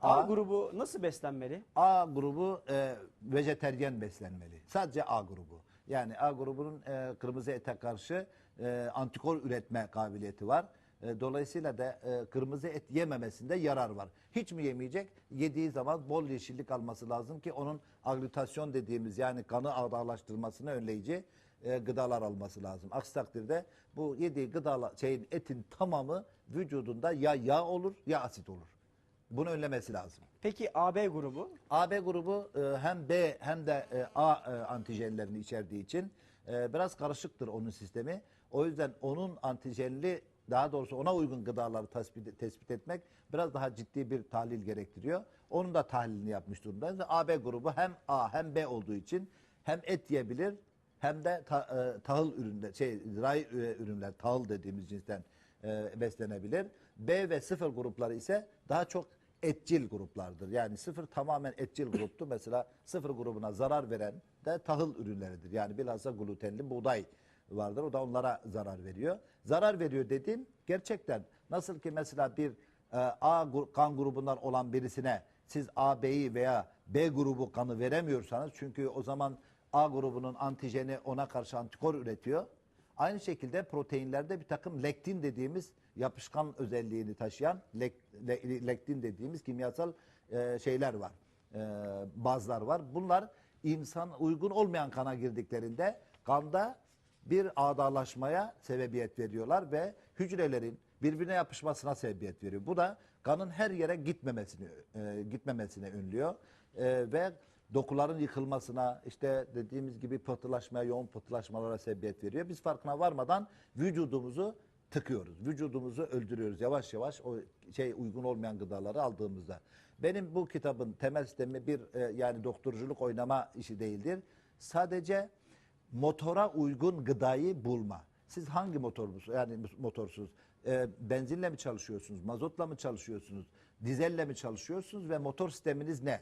A, A, grubu nasıl beslenmeli? A grubu e, vejeteryen beslenmeli. Sadece A grubu. Yani A grubunun e, kırmızı ete karşı e, antikor üretme kabiliyeti var. E, dolayısıyla da e, kırmızı et yememesinde yarar var. Hiç mi yemeyecek? Yediği zaman bol yeşillik alması lazım ki onun aglutasyon dediğimiz yani kanı ağırlaştırmasını önleyici e, gıdalar alması lazım. Aksi takdirde bu yediği gıdalar şeyin etin tamamı vücudunda ya yağ olur ya asit olur. Bunu önlemesi lazım. Peki AB grubu? AB grubu e, hem B hem de e, A e, antijenlerini içerdiği için e, biraz karışıktır onun sistemi. O yüzden onun antijenli daha doğrusu ona uygun gıdaları tespit, tespit etmek biraz daha ciddi bir tahlil gerektiriyor. Onun da tahlilini yapmış durumdayız. AB grubu hem A hem B olduğu için hem et yiyebilir hem de ta- e, tahıl ürünler, şey ray e, ürünler, tahıl dediğimiz cinsten e, beslenebilir. B ve sıfır grupları ise daha çok etçil gruplardır. Yani sıfır tamamen etçil gruptu. Mesela sıfır grubuna zarar veren de tahıl ürünleridir. Yani bilhassa glutenli buğday vardır. O da onlara zarar veriyor. Zarar veriyor dediğim gerçekten nasıl ki mesela bir e, A kan grubundan olan birisine siz A, B'yi veya B grubu kanı veremiyorsanız çünkü o zaman A grubunun antijeni ona karşı antikor üretiyor. Aynı şekilde proteinlerde bir takım lektin dediğimiz yapışkan özelliğini taşıyan lek, le- lektin dediğimiz kimyasal e, şeyler var. E, bazlar var. Bunlar insan uygun olmayan kana girdiklerinde kanda bir ağdarlaşmaya sebebiyet veriyorlar ve hücrelerin birbirine yapışmasına sebebiyet veriyor. Bu da kanın her yere gitmemesini e, gitmemesine önlüyor E, ve dokuların yıkılmasına işte dediğimiz gibi pıhtılaşmaya, yoğun pıhtılaşmalara sebebiyet veriyor. Biz farkına varmadan vücudumuzu tıkıyoruz. Vücudumuzu öldürüyoruz yavaş yavaş o şey uygun olmayan gıdaları aldığımızda. Benim bu kitabın temel sistemi bir e, yani doktorculuk oynama işi değildir. Sadece motora uygun gıdayı bulma. Siz hangi motorunuz yani motorsuz? E, benzinle mi çalışıyorsunuz? Mazotla mı çalışıyorsunuz? Dizelle mi çalışıyorsunuz ve motor sisteminiz ne?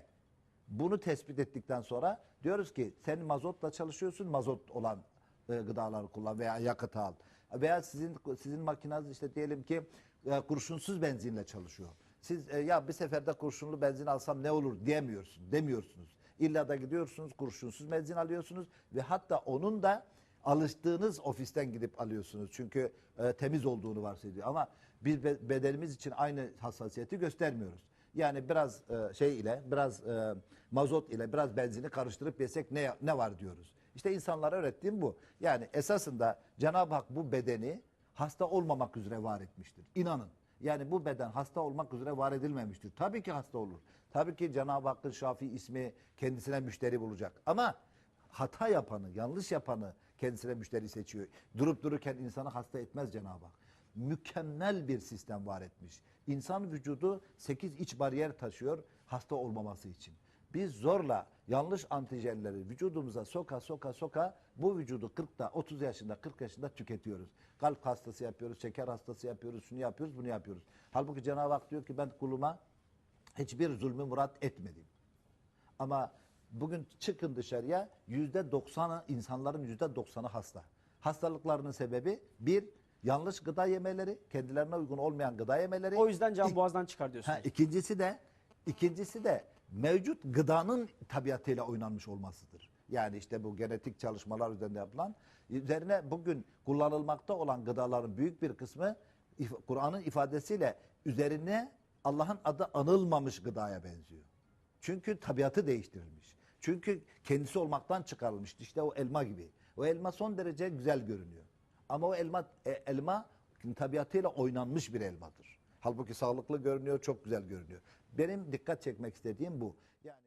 Bunu tespit ettikten sonra diyoruz ki sen mazotla çalışıyorsun mazot olan e, gıdaları kullan veya yakıt al. Veya sizin sizin makineniz işte diyelim ki e, kurşunsuz benzinle çalışıyor. Siz e, ya bir seferde kurşunlu benzin alsam ne olur diyemiyorsun, demiyorsunuz. İlla da gidiyorsunuz kurşunsuz benzin alıyorsunuz ve hatta onun da alıştığınız ofisten gidip alıyorsunuz. Çünkü e, temiz olduğunu varsayıyor. Ama biz be- bedenimiz için aynı hassasiyeti göstermiyoruz. Yani biraz e, şey ile, biraz e, mazot ile, biraz benzini karıştırıp yesek ne ne var diyoruz. İşte insanlara öğrettiğim bu. Yani esasında Cenab-ı Hak bu bedeni hasta olmamak üzere var etmiştir. İnanın. Yani bu beden hasta olmak üzere var edilmemiştir. Tabii ki hasta olur. Tabii ki Cenab-ı Hakk'ın Şafi ismi kendisine müşteri bulacak. Ama hata yapanı, yanlış yapanı kendisine müşteri seçiyor. Durup dururken insanı hasta etmez Cenab-ı Hak. Mükemmel bir sistem var etmiş. İnsan vücudu 8 iç bariyer taşıyor hasta olmaması için. Biz zorla yanlış antijenleri vücudumuza soka soka soka bu vücudu 40'ta 30 yaşında 40 yaşında tüketiyoruz. Kalp hastası yapıyoruz, şeker hastası yapıyoruz, şunu yapıyoruz, bunu yapıyoruz. Halbuki Cenab-ı Hak diyor ki ben kuluma hiçbir zulmü murat etmedim. Ama bugün çıkın dışarıya yüzde doksanı insanların yüzde doksanı hasta. Hastalıklarının sebebi bir yanlış gıda yemeleri, kendilerine uygun olmayan gıda yemeleri. O yüzden can İk- boğazdan çıkar diyorsunuz. Ha, ikincisi de ikincisi de mevcut gıdanın tabiatıyla oynanmış olmasıdır. Yani işte bu genetik çalışmalar üzerinde yapılan üzerine bugün kullanılmakta olan gıdaların büyük bir kısmı Kur'an'ın ifadesiyle üzerine Allah'ın adı anılmamış gıdaya benziyor. Çünkü tabiatı değiştirilmiş. Çünkü kendisi olmaktan çıkarılmış. İşte o elma gibi. O elma son derece güzel görünüyor. Ama o elma e, elma tabiatıyla oynanmış bir elmadır. Halbuki sağlıklı görünüyor, çok güzel görünüyor. Benim dikkat çekmek istediğim bu. Yani